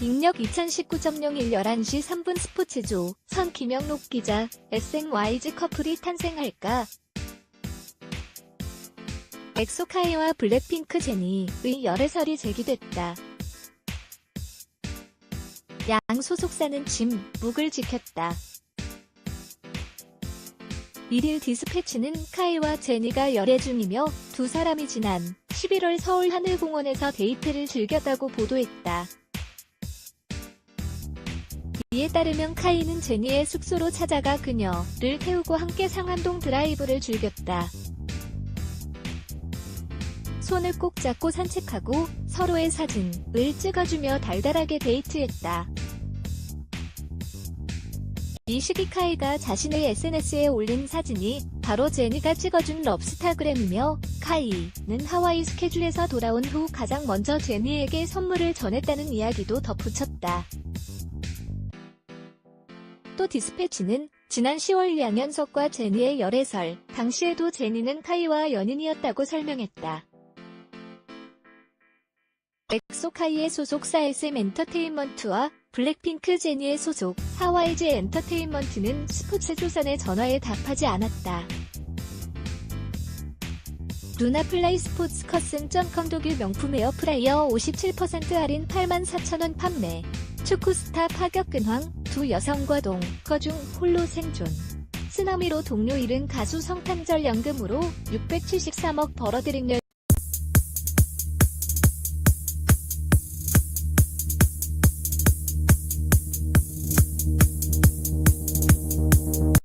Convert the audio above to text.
빅력 2019.01 11시 3분 스포츠조 선 김영록 기자 SNYG 커플이 탄생할까? 엑소카이와 블랙핑크 제니의 열애설이 제기됐다. 양 소속사는 짐, 묵을 지켰다. 1일 디스패치는 카이와 제니가 열애 중이며 두 사람이 지난 11월 서울 하늘공원에서 데이트를 즐겼다고 보도했다. 이에 따르면 카이는 제니의 숙소로 찾아가 그녀를 태우고 함께 상암동 드라이브를 즐겼다. 손을 꼭 잡고 산책하고 서로의 사진을 찍어주며 달달하게 데이트했다. 이 시기 카이가 자신의 SNS에 올린 사진이 바로 제니가 찍어준 럽스타그램이며 카이는 하와이 스케줄에서 돌아온 후 가장 먼저 제니에게 선물을 전했다는 이야기도 덧붙였다. 또 디스패치는 지난 10월 양현석과 제니의 열애설, 당시에도 제니는 카이와 연인이었다고 설명했다. 엑소카이의 소속사 SM 엔터테인먼트와 블랙핑크 제니의 소속 하와이즈 엔터테인먼트는 스포츠 조선의 전화에 답하지 않았다. 루나플라이 스포츠 커슨.com 독일 명품 에어프라이어 57% 할인 84,000원 판매 축구 스타 파격 근황 두 여성과 동거 중 홀로 생존. 쓰나미로 동료 잃은 가수 성탄절 연금으로 673억 벌어들인 열